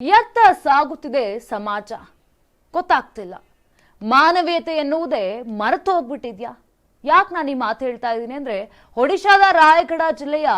ಎತ್ತ ಸಾಗುತ್ತಿದೆ ಸಮಾಜ. ಗೊತ್ತಾಗ್ತಿಲ್ಲ. ಮಾನವೀಯತೆ ಎನ್ನುವುದೇ ಮರೆತು ಹೋಗ್ಬಿಟ್ಟಿದ್ಯಾ ಯಾಕೆ ನಾನು ಈ ಮಾತು ಹೇಳ್ತಾ ಇದ್ದೀನಿ ಅಂದ್ರೆ ಒಡಿಶಾದ ರಾಯಗಢ ಜಿಲ್ಲೆಯ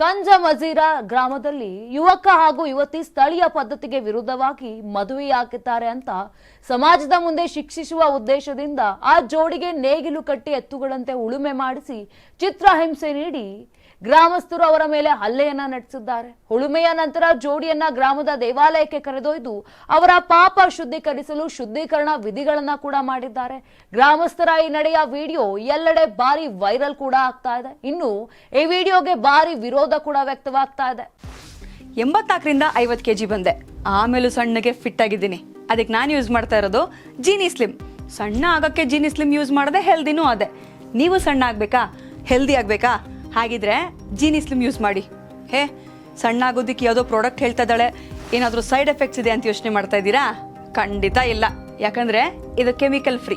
ಕಂಜ ಮಜೀರಾ ಗ್ರಾಮದಲ್ಲಿ ಯುವಕ ಹಾಗೂ ಯುವತಿ ಸ್ಥಳೀಯ ಪದ್ಧತಿಗೆ ವಿರುದ್ಧವಾಗಿ ಮದುವೆಯಾಗಿದ್ದಾರೆ ಅಂತ ಸಮಾಜದ ಮುಂದೆ ಶಿಕ್ಷಿಸುವ ಉದ್ದೇಶದಿಂದ ಆ ಜೋಡಿಗೆ ನೇಗಿಲು ಕಟ್ಟಿ ಎತ್ತುಗಳಂತೆ ಉಳುಮೆ ಮಾಡಿಸಿ ಚಿತ್ರಹಿಂಸೆ ನೀಡಿ ಗ್ರಾಮಸ್ಥರು ಅವರ ಮೇಲೆ ಹಲ್ಲೆಯನ್ನ ನಡೆಸಿದ್ದಾರೆ. ಉಳುಮೆಯ ನಂತರ ಜೋಡಿಯನ್ನ ಗ್ರಾಮದ ದೇವಾಲಯಕ್ಕೆ ಕರೆದೊಯ್ದು ಅವರ ಪಾಪ ಶುದ್ಧೀಕರಿಸಲು ಶುದ್ಧೀಕರಣ ವಿಧಿಗಳನ್ನ ಕೂಡ ಮಾಡಿದ್ದಾರೆ. ಗ್ರಾಮಸ್ಥರ ಈ ನಡೆಯ ವಿಡಿಯೋ ಎಲ್ಲೆಡೆ ಭಾರಿ ವೈರಲ್ ಕೂಡ ಆಗ್ತಾ ಇದೆ. ಇನ್ನು ಈ ವಿಡಿಯೋಗೆ ಭಾರಿ ವಿರೋಧ ಕೂಡ ವ್ಯಕ್ತವಾಗ್ತಾ ಇದೆ. ಎಂಬತ್ನಾಲ್ಕರಿಂದ ಐವತ್ತು ಕೆ ಜಿ ಬಂದೆ. ಆಮೇಲೂ ಸಣ್ಣಗೆ ಫಿಟ್ ಆಗಿದ್ದೀನಿ. ಅದಕ್ಕೆ ನಾನು ಯೂಸ್ ಮಾಡ್ತಾ ಇರೋದು ಜೀನಿ ಸ್ಲಿಮ್ ಸಣ್ಣ ಆಗೋಕ್ಕೆ ಜೀನಿ ಸ್ಲಿಮ್ ಯೂಸ್ ಮಾಡದೆ ಹೆಲ್ದಿನೂ ಅದೇ. ನೀವು ಸಣ್ಣ ಆಗಬೇಕಾ? ಹೆಲ್ದಿ ಆಗಬೇಕಾ? ಹಾಗಿದ್ರೆ ಜೀನಿ ಸ್ಲಿಮ್ ಯೂಸ್ ಮಾಡಿ. ಹೇ, ಸಣ್ಣ ಆಗೋದಿಕ್ಕೆ ಯಾವುದೋ ಪ್ರಾಡಕ್ಟ್ ಹೇಳ್ತಾ ಇದ್ದಾಳೆ. ಏನಾದರೂ ಸೈಡ್ ಎಫೆಕ್ಟ್ಸ್ ಇದೆ ಅಂತ ಯೋಚನೆ ಮಾಡ್ತಾ ಇದ್ದೀರಾ? ಖಂಡಿತ ಇಲ್ಲ. ಯಾಕಂದರೆ ಇದು ಕೆಮಿಕಲ್ ಫ್ರೀ